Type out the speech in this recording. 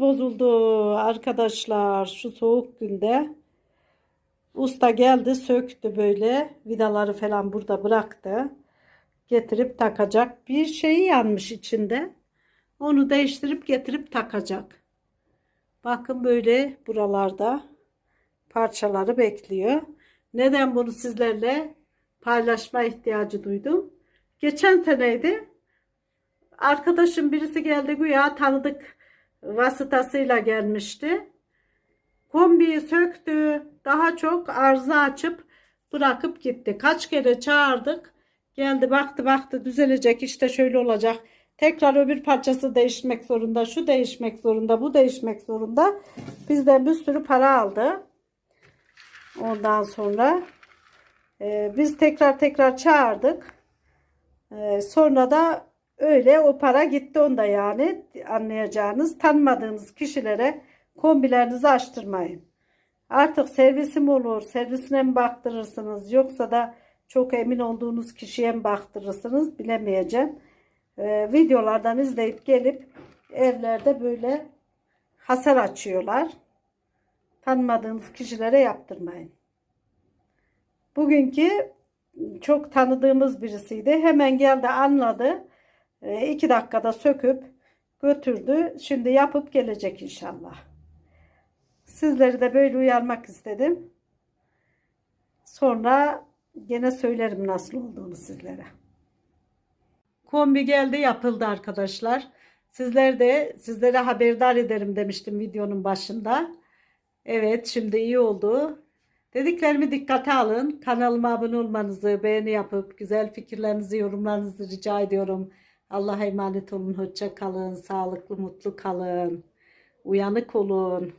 Bozuldu arkadaşlar şu soğuk günde. Usta geldi söktü böyle vidaları falan burada bıraktı. Getirip takacak. Bir şeyi yanmış içinde. Onu değiştirip getirip takacak. Bakın böyle buralarda parçaları bekliyor. Neden bunu sizlerle paylaşma ihtiyacı duydum? Geçen seneydi. Arkadaşım birisi geldi güya tanıdık vasıtasıyla gelmişti. Kombiyi söktü. Daha çok arıza açıp bırakıp gitti. Kaç kere çağırdık. Geldi baktı baktı düzelecek işte şöyle olacak. Tekrar öbür parçası değişmek zorunda. Şu değişmek zorunda. Bu değişmek zorunda. Bizden bir sürü para aldı. Ondan sonra e, biz tekrar tekrar çağırdık. E, sonra da öyle o para gitti onda yani anlayacağınız. Tanımadığınız kişilere kombilerinizi açtırmayın. Artık servisim olur, servisine mi baktırırsınız yoksa da çok emin olduğunuz kişiye mi baktırırsınız bilemeyeceğim. Ee, videolardan izleyip gelip evlerde böyle hasar açıyorlar. Tanımadığınız kişilere yaptırmayın. Bugünkü çok tanıdığımız birisiydi. Hemen geldi anladı. Ee, iki dakikada söküp götürdü. Şimdi yapıp gelecek inşallah. Sizleri de böyle uyarmak istedim. Sonra gene söylerim nasıl olduğunu sizlere. Kombi geldi yapıldı arkadaşlar. Sizler de sizlere haberdar ederim demiştim videonun başında. Evet şimdi iyi oldu. Dediklerimi dikkate alın. Kanalıma abone olmanızı, beğeni yapıp güzel fikirlerinizi, yorumlarınızı rica ediyorum. Allah'a emanet olun. Hoşça kalın. Sağlıklı, mutlu kalın. Uyanık olun.